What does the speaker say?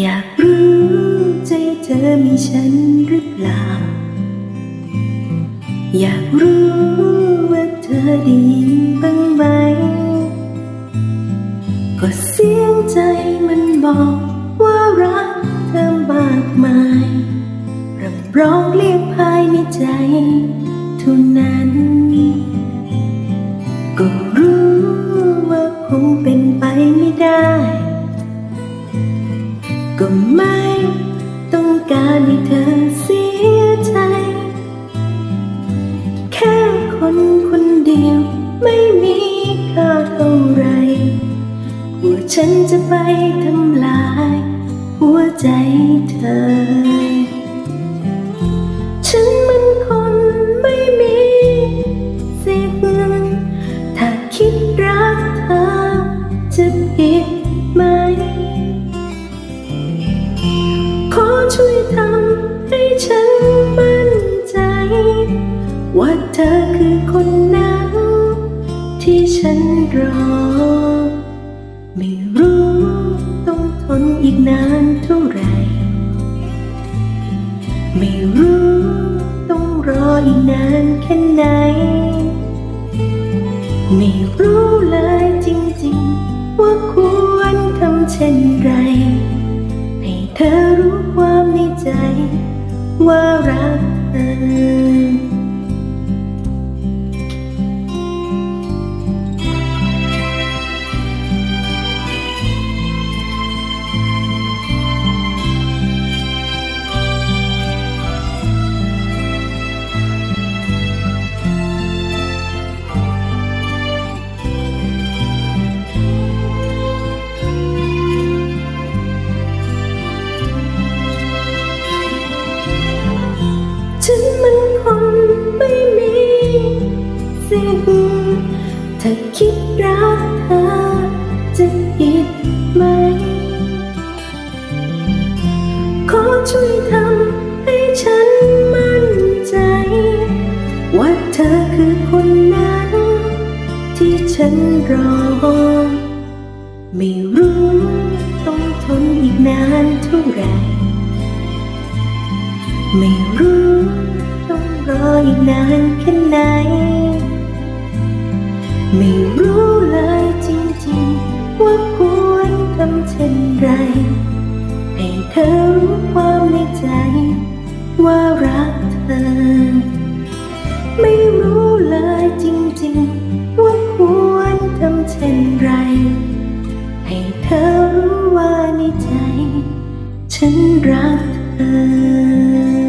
อยากรู้ใจเธอมีฉันหรือเปล่า อยากรู้ว่าเธอได้ยินบ้างไหม ก็เสียงใจมันบอกว่ารักเธอมากมายรับรองเรียกภายในใจเท่านั้น ก็รู้ว่าคงเป็นไปไม่ได้ ก็ไม่ต้องการให้เธอเสียใจ แค่คนคนเดียวไม่มีค่าเท่าไรกลัวฉันจะไปทำลาย หัวใจเธอ ช่วยทำให้ฉันมั่นใจ ว่าเธอคือคนนั้น ที่ฉันรอ ไม่รู้ต้องทนอีกนานเท่าไหร่ ไม่รู้ต้องรออีกนาน ว่ารักเธอ รอ ไม่รู้ต้องทนอีกนานเท่าไหร่ ไม่รู้ต้องรออีกนานแค่ไหน ไม่รู้เลยจริงๆ ว่าควรทำเช่นไร ให้เธอรู้ความในใจ ว่ารักเธอ ไม่รู้เลย ไร ให้เธอรู้ว่าในใจ ฉันรักเธอ